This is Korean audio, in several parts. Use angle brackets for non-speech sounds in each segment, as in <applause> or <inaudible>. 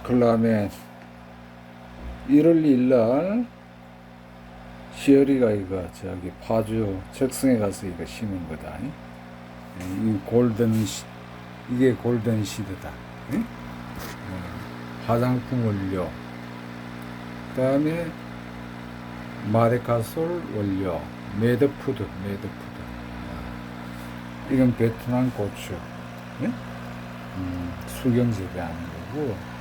시클라멘 1월 1일 시어리가 이거 저기 파주 적성에 가서 이거 심은 거다. 이? 이 골든 시, 이게 골든 시드다. 이? 어, 화장품 원료. 그다음에 마데카솔 원료, 매드푸드. 아, 이건 베트남 고추. 예? 음, 수경 재배 하는 거고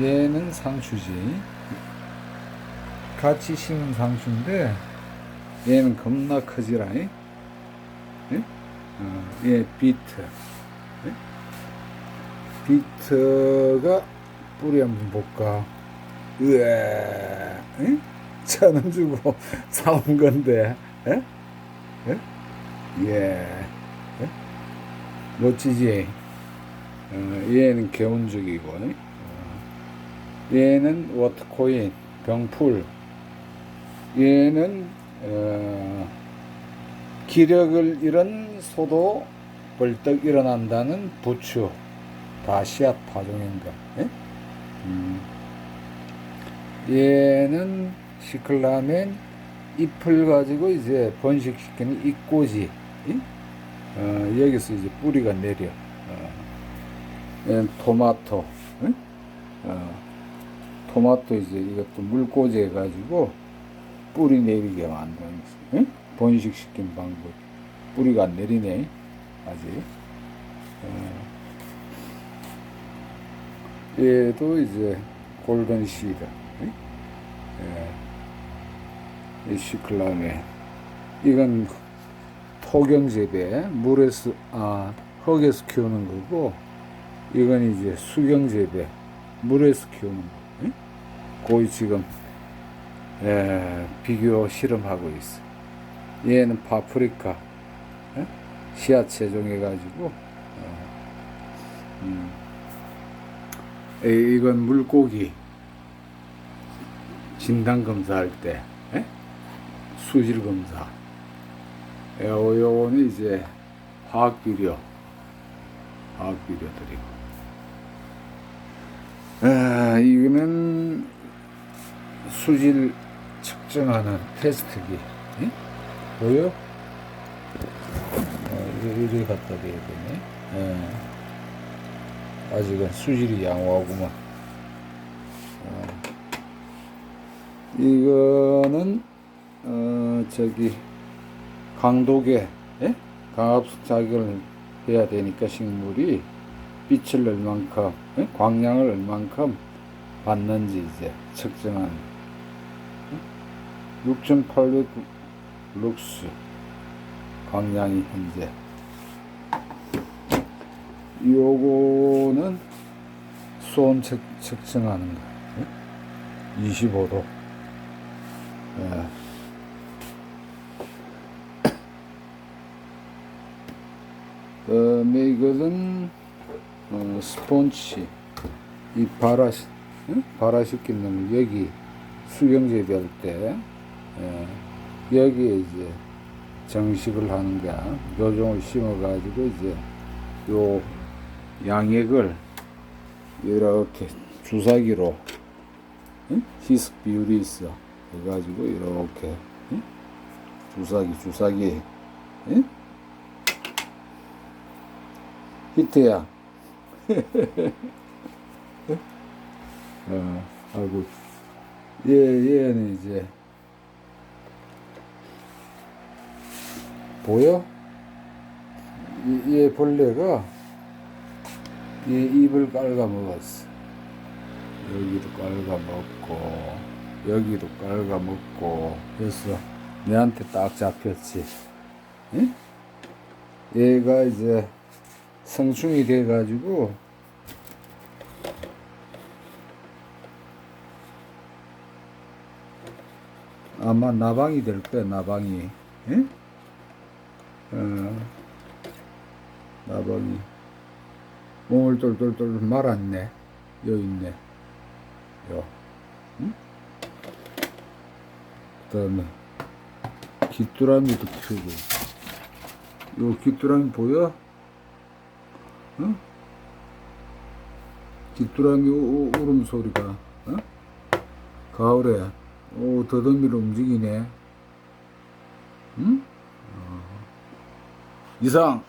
얘는 상추지 같이 심은 상추인데 얘는 겁나 크지라 이? 예? 어, 얘 비트 예? 비트가 뿌리 한번 볼까 으에 예? 천원 주고 <laughs> 사온 건데 예? 예? 예. 예? 멋지지? 어, 얘는 개운죽이고, 어, 얘는 워터코인, 병풀, 얘는, 어, 기력을 잃은 소도 벌떡 일어난다는 부추, 다 씨앗 파종인가, 예? 음. 얘는 시클라멘 잎을 가지고 이제 번식시키는 잎꽂이, 예? 어, 여기서 이제 뿌리가 내려. 어. 토마토, 응? 어, 토마토 이제 이것도 물꽂이 해가지고 뿌리 내리게 만드는 응? 번식시킨 방법. 뿌리가 안 내리네, 아직. 어, 얘도 이제 골든 시드, 응? 예. 이 시클라메. 이건 토경 재배, 물에서, 아, 흙에서 키우는 거고, 이건 이제 수경 재배, 물에서 키우는 거. 응? 거의 지금 에, 비교 실험하고 있어. 얘는 파프리카, 응? 씨앗 채종해가지고, 어, 음. 에, 이건 물고기 진단 검사할 때 에? 수질 검사. 에, 요거는 이제 화학 비료, 화학 비료 드리고. 아, 이거는 수질 측정하는 테스트기. 예? 보여? 어, 이리 갖다 대야 되네. 예. 아직은 수질이 양호하구만. 어. 이거는, 어, 저기, 강도계, 예? 강압수 자극을 해야 되니까 식물이 빛을 얼만큼, 예? 광량을 얼만큼 받는지 이제 측정한 6,800 룩스 광량이 현재 요거는 수온 측, 측정하는 거 예? 25도 <coughs> 예. 그다음에 이것은 어, 스폰치 이 발화 응? 발화시키는 거 여기 수경 재배할 때 예, 여기에 이제 정식을 하는 거야 요종을 심어 가지고 이제 요 양액을 이렇게 주사기로 응? 희석 비율이 있어 해가지고 이렇게 응? 주사기 주사기 응? 히트야 <laughs> 어, 아이고, 얘, 얘는 이제, 보여? 이- 얘 벌레가, 얘 입을 깔아먹었어. 여기도 깔아먹고, 여기도 깔아먹고, 그래서 내한테 딱 잡혔지. 응? 얘가 이제 성충이 돼가지고, 아마 나방이 될 거야, 나방이. 예? 어, 나방이. 몸을 똘똘똘 말았네. 여 있네. 요. 응? 그 다음에, 귀뚜라미도 키우고. 요 귀뚜라미 보여? 응? 귀뚜라미 울음소리가 어? 가을에 오 더듬이로 움직이네 응? 어. 이상